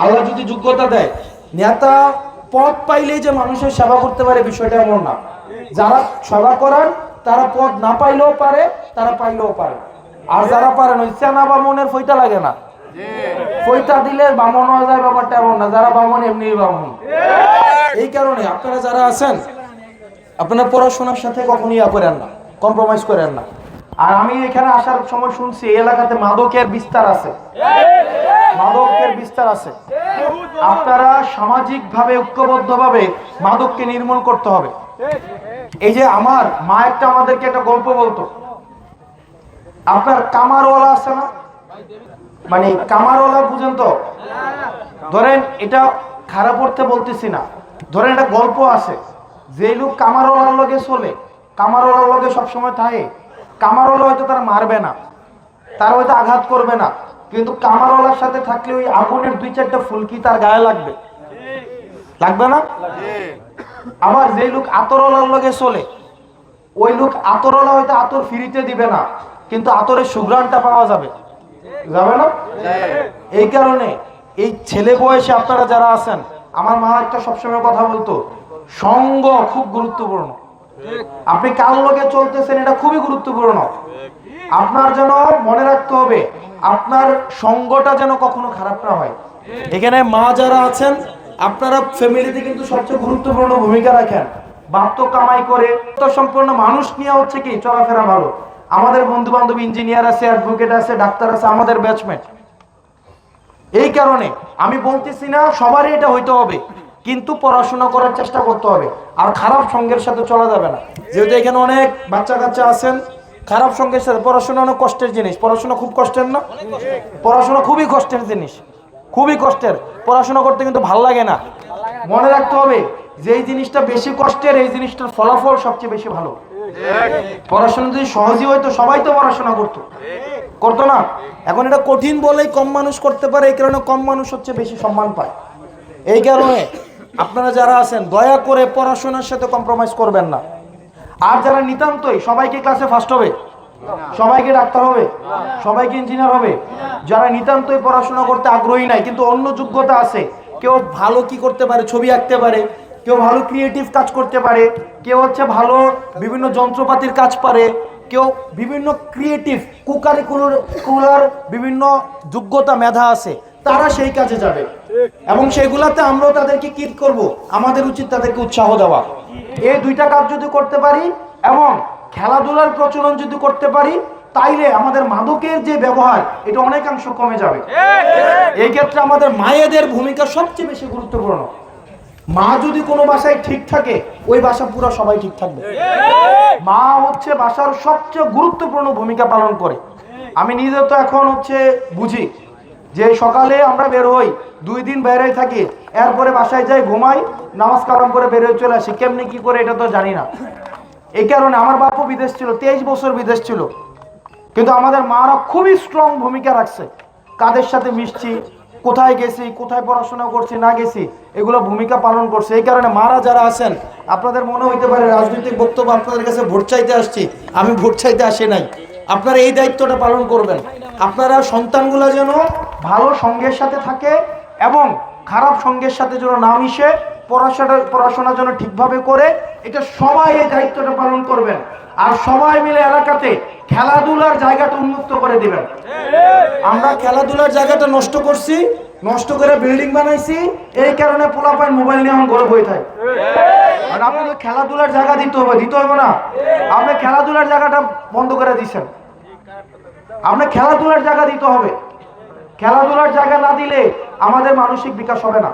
আল্লাহ যদি যোগ্যতা দেয়, নেতা পদ পাইলেই যে মানুষের সেবা করতে পারে বিষয়টা এমন না। যারা সেবা করার, তারা পদ না পাইলেও পারে, তারা পাইলেও পারে। আর যারা পারেন ওই চেনা বামনের ফইটা লাগে না। ফইটা দিলে বামন হয়ে যায়, ব্যাপারটা এমন না। যারা বামন এমনি বামন। এই কারণে আপনারা যারা আছেন, আপনারা পড়াশোনার সাথে কখনই ইয়া করেন না কম্প্রোমাইজ করেন না। আর আমি এখানে আসার সময় শুনছি এলাকাতে মাদকের বিস্তার আছে। মাদকের বিস্তার আছে। আপনারা সামাজিকভাবে, ঐক্যবদ্ধভাবে মাদককে নির্মূল করতে হবে। এই যে আমার মা একটা আমাদেরকে একটা গল্প বলতো। আপনার কামারওয়ালা আছে না? মানে কামারওয়ালা বুঝেন তো? ধরেন এটা খারাপ অর্থে বলতেছি না। ধরেন একটা গল্প আছে। যে লোক কামারওয়ালার লগে চলে, কামারওয়ালার লগে সবসময় থাকে। কামারওয়ালা হয়তো তারা মারবে না। তার হয়তো আঘাত করবে না। কিন্তু কামারওয়ালার সাথে থাকলে ওই আগুনের দুই চারটা ফুলকি তার গায়ে লাগবে। লাগবে না? আবার যে লোক আতরওয়ালার লগে চলে, ওই লোক আতরওয়ালা হয়তো আতর ফিরিতে দিবে না, কিন্তু আতরের সুগ্রানটা পাওয়া যাবে। যাবে না? এই কারণে এই ছেলে বয়সে আপনারা যারা আছেন, আমার মা একটা সবসময় কথা বলতো, সঙ্গ খুব গুরুত্বপূর্ণ। আপনি কার লোকে চলতেছেন এটা খুবই গুরুত্বপূর্ণ। আপনার যেন মনে রাখতে হবে, আপনার সঙ্গটা যেন কখনো খারাপ না হয়। এখানে মা যারা আছেন, আপনারা ফ্যামিলিতে কিন্তু সবচেয়ে গুরুত্বপূর্ণ ভূমিকা রাখেন। বাপ তো কামাই করে, তো সম্পূর্ণ মানুষ নিয়ে হচ্ছে কি, চলাফেরা ভালো। আমাদের বন্ধু বান্ধব ইঞ্জিনিয়ার আছে অ্যাডভোকেট আছে, ডাক্তার আছে, আমাদের ব্যাচমেট এই কারণে আমি বলতেছি না, সবারই এটা হইতে হবে। কিন্তু পড়াশোনা করার চেষ্টা করতে হবে। আর খারাপ সঙ্গের সাথে চলা যাবে না। যেহেতু এখানে অনেক বাচ্চা কাচ্চা আছেন, খারাপ সঙ্গের সাথে পড়াশোনা অনেক কষ্টের জিনিস। পড়াশোনা খুব কষ্টের না? পড়াশোনা খুবই কষ্টের জিনিস। খুবই কষ্টের। পড়াশোনা করতে কিন্তু ভালো লাগে না। মনে রাখতে হবে যে এই জিনিসটা বেশি কষ্টের, এই জিনিসটার ফলাফল সবচেয়ে বেশি ভালো। পড়াশোনা যদি সহজই হয়তো সবাই তো পড়াশোনা করতো। করতো না? এখন এটা কঠিন বলেই কম মানুষ করতে পারে, এই কারণে কম মানুষ হচ্ছে বেশি সম্মান পায়। এই কারণে আপনারা যারা আছেন, দয়া করে পড়াশোনার সাথে কম্প্রোমাইজ করবেন না। আর যারা নিতান্তই, সবাইকে ক্লাসে ফার্স্ট হবে। সবাইকে ডাক্তার হবে। সবাইকে ইঞ্জিনিয়ার হবে। যারা নিতান্তই পড়াশোনা করতে আগ্রহী নাই, কিন্তু অন্য যোগ্যতা আছে, কেউ ভালো কি করতে পারে, ছবি আঁকতে পারে, কেউ ভালো ক্রিয়েটিভ কাজ করতে পারে, কেউ হচ্ছে ভালো বিভিন্ন যন্ত্রপাতির কাজ পারে, কেউ বিভিন্ন ক্রিয়েটিভ কুকারিকুলার, কুলার বিভিন্ন যোগ্যতা মেধা আছে। তারা সেই কাজে যাবে। এবং সেগুলাতে আমরাও তাদেরকে কি করব? আমাদের উচিত তাদেরকে উৎসাহ দেওয়া। এই দুইটা কাজ যদি করতে পারি এবং খেলাধুলার প্রচলন যদি করতে পারি, তাইলে আমাদের মাদকের যে ব্যবহার, এটা অনেকাংশ কমে যাবে। এই ক্ষেত্রে আমাদের মায়েদের ভূমিকা সবচেয়ে বেশি গুরুত্বপূর্ণ। মা যদি কোনো বাসায় ঠিক থাকে, ওই বাসা পুরো সবাই ঠিক থাকবে। মা হচ্ছে বাসার সবচেয়ে গুরুত্বপূর্ণ ভূমিকা পালন করে। আমি নিজে তো এখন হচ্ছে বুঝি। যে সকালে আমরা বের হই, দুই দিন বাইরে থাকি, এরপরে বাসায় যাই, ঘুমাই, নামাজ কালাম করে বের হয়ে চলে আসি। কেমনি কি করে এটা তো জানি না। এই কারণে আমার বাপও বিদেশ ছিল, তেইশ বছর বিদেশ ছিল। কিন্তু আমাদের মারা খুবই স্ট্রং ভূমিকা রাখছে। কাদের সাথে মিশছি, কোথায় গেছি, কোথায় পড়াশোনা করছি, না গেছি, এগুলো ভূমিকা পালন করছে। এই কারণে মারা যারা আছেন, আপনাদের মনে হইতে পারে রাজনৈতিক বক্তব্য আপনাদের কাছে ভোট চাইতে আসছি, আমি ভোট চাইতে আসি নাই। আপনারা এই দায়িত্বটা পালন করবেন। আপনারা সন্তানগুলো যেন ভালো সঙ্গের সাথে থাকে এবং খারাপ সঙ্গের সাথে যেন না মিশে, পড়াশোনা পড়াশোনা যেন ঠিকভাবে করে, এটা সবাই এই দায়িত্বটা পালন করবেন। আর সবাই মিলে এলাকাতে খেলাধুলার জায়গাটা উন্মুক্ত করে দিবেন। আমরা খেলাধুলার জায়গাটা নষ্ট করছি, নষ্ট করে বিল্ডিং বানাইছি, এই কারণে পোলাপাই মোবাইল নিয়ে আমার গর্ব হয়ে থাকে। আর আপনাকে খেলাধুলার জায়গা দিতে হবে দিতে হবে না। আপনি খেলাধুলার জায়গাটা বন্ধ করে দিচ্ছেন আপনি খেলাধুলার জায়গা দিতে হবে। খেলাধুলার জায়গা না দিলে আমাদের মানসিক বিকাশ হবে না।